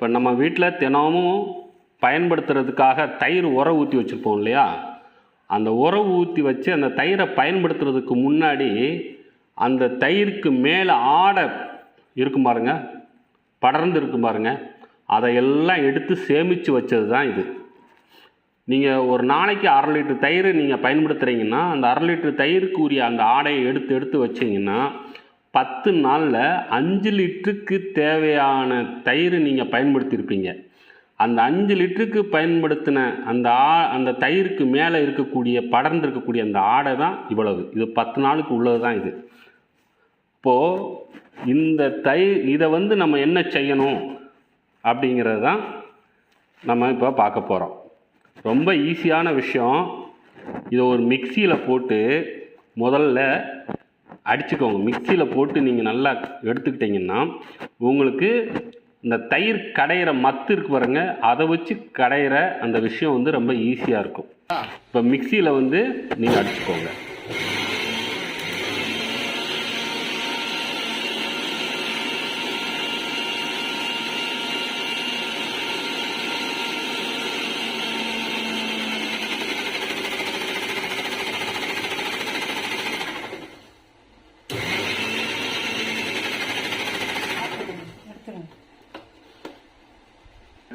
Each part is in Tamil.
இப்போ நம்ம வீட்டில் தினமும் பயன்படுத்துறதுக்காக தயிர் உர ஊற்றி வச்சுருப்போம் இல்லையா? அந்த உரம் ஊற்றி வச்சு அந்த தயிரை பயன்படுத்துறதுக்கு முன்னாடி அந்த தயிருக்கு மேலே ஆடை இருக்கும் பாருங்க. படர்ந்து இருக்கும் பாருங்க. அதையெல்லாம் எடுத்து சேமித்து வச்சது தான் இது. நீங்கள் ஒரு நாளைக்கு அரை லிட்டர் தயிர் நீங்கள் பயன்படுத்துகிறீங்கன்னா அந்த அரை லிட்டர் தயிருக்கு உரிய அந்த ஆடையை எடுத்து எடுத்து வச்சிங்கன்னா பத்து நாளில் அஞ்சு லிட்டருக்கு தேவையான தயிர் நீங்கள் பயன்படுத்தியிருப்பீங்க அந்த அஞ்சு லிட்டருக்கு பயன்படுத்தின அந்த ஆ அந்த தயிருக்கு மேலே இருக்கக்கூடிய படர்ந்து இருக்கக்கூடிய அந்த ஆடை தான் இவ்வளவு. இது பத்து நாளுக்கு உள்ளது தான் இது. இப்போது இந்த தயிர் இதை வந்து நம்ம என்ன செய்யணும் அப்படிங்கிறது தான் நம்ம இப்போ பார்க்க போகிறோம் ரொம்ப ஈஸியான விஷயம். இதை ஒரு மிக்சியில் போட்டு முதல்ல அடிச்சுக்கோங்க. மிக்சியில் போட்டு நீங்கள் நல்லா எடுத்துக்கிட்டிங்கன்னா உங்களுக்கு இந்த தயிர் கடையிற மத்து இருக்கு பாருங்க. அதை வச்சு கடையிற அந்த விஷயம் வந்து ரொம்ப ஈஸியாக இருக்கும். இப்போ மிக்சியில் வந்து நீங்கள் அடிச்சுக்கோங்க.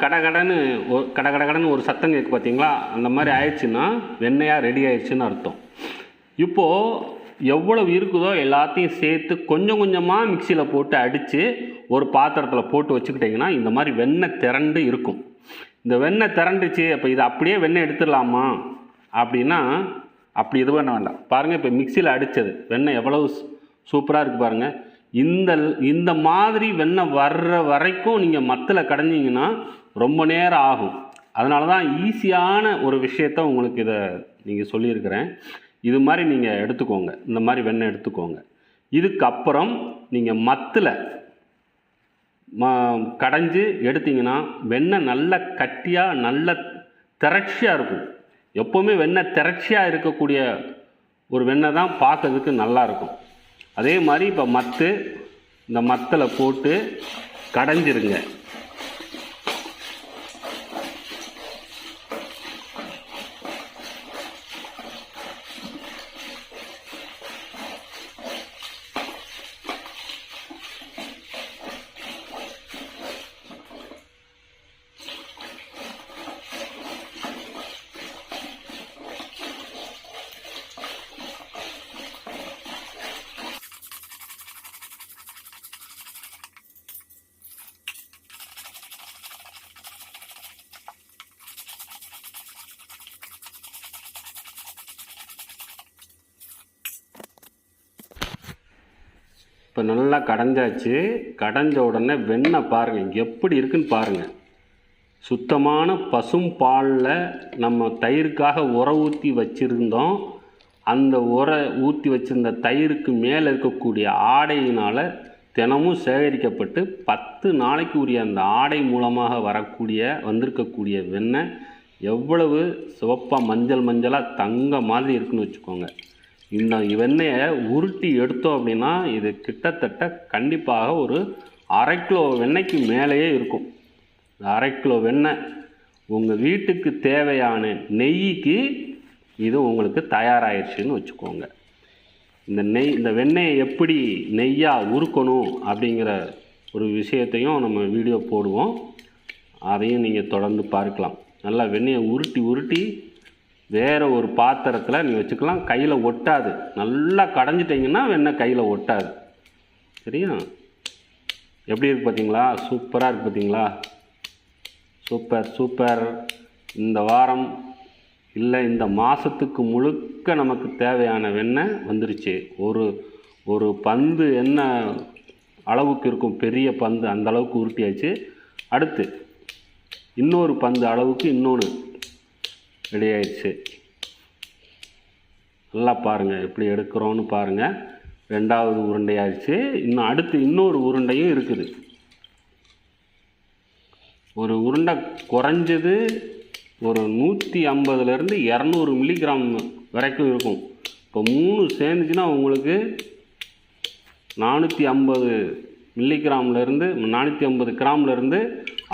கடகடன்னு ஒரு கடகடகடன்னு ஒரு சத்தம் கேட்கு பார்த்தீங்களா அந்த மாதிரி ஆயிடுச்சுன்னா வெண்ணையாக ரெடி ஆயிடுச்சுன்னு அர்த்தம். இப்போது எவ்வளவு இருக்குதோ எல்லாத்தையும் சேர்த்து கொஞ்சம் கொஞ்சமாக மிக்சியில் போட்டு அடித்து ஒரு பாத்திரத்தில் போட்டு வச்சுக்கிட்டிங்கன்னா இந்த மாதிரி வெண்ணெய் திரண்டு இருக்கும். இந்த வெண்ணெய் திரண்டுச்சு அப்போ இதை அப்படியே வெண்ணெய் எடுத்துடலாமா? அப்படின்னா அப்படி இது பண்ண வேண்டாம். பாருங்கள் இப்போ மிக்சியில் அடித்தது வெண்ணெய் எவ்வளவு சூப்பராக இருக்குது பாருங்கள் இந்த இந்த மாதிரி வெண்ணெய் வர்ற வரைக்கும் நீங்கள் மத்தில் கடைஞ்சிங்கன்னா ரொம்ப நேரம் ஆகும். அதனால தான் ஈஸியான ஒரு விஷயத்த உங்களுக்கு இதை நீங்கள் சொல்லியிருக்கிறேன். இது மாதிரி நீங்கள் எடுத்துக்கோங்க. இந்த மாதிரி வெண்ணெய் எடுத்துக்கோங்க. இதுக்கப்புறம் நீங்கள் மத்தில் ம கடைஞ்சி எடுத்தீங்கன்னா வெண்ணெய் நல்ல கட்டியாக நல்ல திரட்சியாக இருக்கும். எப்போவுமே வெண்ணெய் திரட்சியாக இருக்கக்கூடிய ஒரு வெண்ணெய் தான் பார்க்கறதுக்கு நல்லா இருக்கும். அதே மாதிரி இப்போ மத்து இந்த மத்தில் போட்டு கடைஞ்சிருங்க. இப்போ நல்லா கடைஞ்சாச்சு. கடைஞ்ச உடனே வெண்ணெய் பாருங்கள் எப்படி இருக்குன்னு பாருங்கள் சுத்தமான பசும் பாலில் நம்ம தயிருக்காக உர ஊற்றி வச்சுருந்தோம். அந்த உர ஊற்றி வச்சுருந்த தயிருக்கு மேலே இருக்கக்கூடிய ஆடையினால் தினமும் சேகரிக்கப்பட்டு பத்து நாளைக்கு உரிய அந்த ஆடை மூலமாக வரக்கூடிய வந்திருக்கக்கூடிய வெண்ணெய் எவ்வளவு சிவப்பாக மஞ்சள் மஞ்சளாக தங்க மாதிரி இருக்குன்னு வச்சுக்கோங்க. இந்த வெண்ணெயை உருட்டி எடுத்தோம் அப்படின்னா இது கிட்டத்தட்ட கண்டிப்பாக ஒரு அரை கிலோ வெண்ணெய்க்கு மேலேயே இருக்கும். அரை கிலோ வெண்ணெய் உங்கள் வீட்டுக்கு தேவையான நெய்க்கு இது உங்களுக்கு தயாராகிடுச்சுன்னு வச்சுக்கோங்க. இந்த நெய் இந்த வெண்ணெயை எப்படி நெய்யாக உருக்கணும் அப்படிங்கிற ஒரு விஷயத்தையும் நம்ம வீடியோ போடுவோம். அதையும் நீங்கள் தொடர்ந்து பார்க்கலாம். நல்லா வெண்ணெயை உருட்டி உருட்டி வேறு ஒரு பாத்திரத்தில் நீங்கள் வச்சுக்கலாம். கையில் ஒட்டாது. நல்லா கடைஞ்சிட்டிங்கன்னா வெண்ணெய் கையில் ஒட்டாது. சரியா? எப்படி இருக்குது பார்த்தீங்களா சூப்பராக இருக்குது பார்த்தீங்களா சூப்பர் சூப்பர். இந்த வாரம் இல்லை இந்த மாதத்துக்கு முழுக்க நமக்கு தேவையான வெண்ணெய் வந்துருச்சு. ஒரு ஒரு பந்து என்ன அளவுக்கு இருக்கும்? பெரிய பந்து அந்த அளவுக்கு உருட்டியாச்சு. அடுத்து இன்னொரு பந்து அளவுக்கு இன்னொன்று ரெடி ஆயிடுச்சு நல்லா பாருங்கள் எப்படி எடுக்கிறோன்னு பாருங்கள் ரெண்டாவது உருண்டை ஆயிடுச்சு இன்னும் அடுத்து இன்னொரு உருண்டையும் இருக்குது. ஒரு உருண்டை குறைஞ்சது ஒரு நூற்றி ஐம்பதுலேருந்து இரநூறு மில்லிகிராம் வரைக்கும் இருக்கும். இப்போ மூணு சேர்ந்துச்சுன்னா உங்களுக்கு நானூற்றி ஐம்பது மில்லிகிராம்லேருந்து நானூற்றி ஐம்பது கிராம்லேருந்து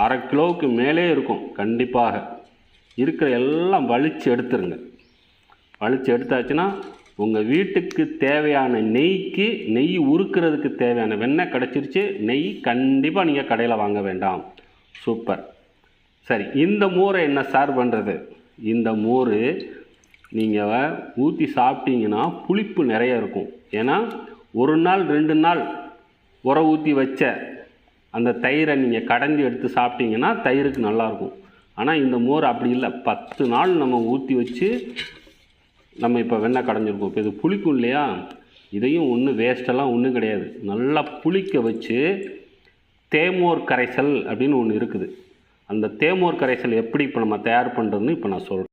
அரை கிலோவுக்கு மேலே இருக்கும் கண்டிப்பாக. இருக்கிற எல்லாம் வலிச்சு எடுத்துருங்க. வலிச்சு எடுத்தாச்சுன்னா உங்கள் வீட்டுக்கு தேவையான நெய்க்கு நெய் உருக்கிறதுக்கு தேவையான வெண்ணெய் கிடச்சிருச்சு நெய் கண்டிப்பாக நீங்கள் கடையில் வாங்க வேண்டாம். சூப்பர். சரி இந்த மோரை என்ன சார் பண்ணுறது இந்த மோர் நீங்கள் ஊற்றி சாப்பிட்டீங்கன்னா புளிப்பு நிறைய இருக்கும். ஏன்னா ஒரு நாள் ரெண்டு நாள் உரம் ஊற்றி வச்ச அந்த தயிரை நீங்கள் கடைஞ்சி எடுத்து சாப்பிட்டீங்கன்னா தயிருக்கு நல்லாயிருக்கும் ஆனால் இந்த மோர் அப்படி இல்லை. பத்து நாள் நம்ம ஊற்றி வச்சு நம்ம இப்போ வெண்ணெய் கடைஞ்சிருக்கோம். இப்போ இது புளிக்கும் இல்லையா? இதையும் ஒன்றும் வேஸ்ட்டெல்லாம் ஒன்றும் கிடையாது. நல்லா புளிக்க வச்சு தேமோர் கரைசல் அப்படின்னு ஒன்று இருக்குது. அந்த தேமோர் கரைசல் எப்படி இப்போ நம்ம தயார் பண்ணுறதுன்னு இப்போ நான் சொல்கிறேன்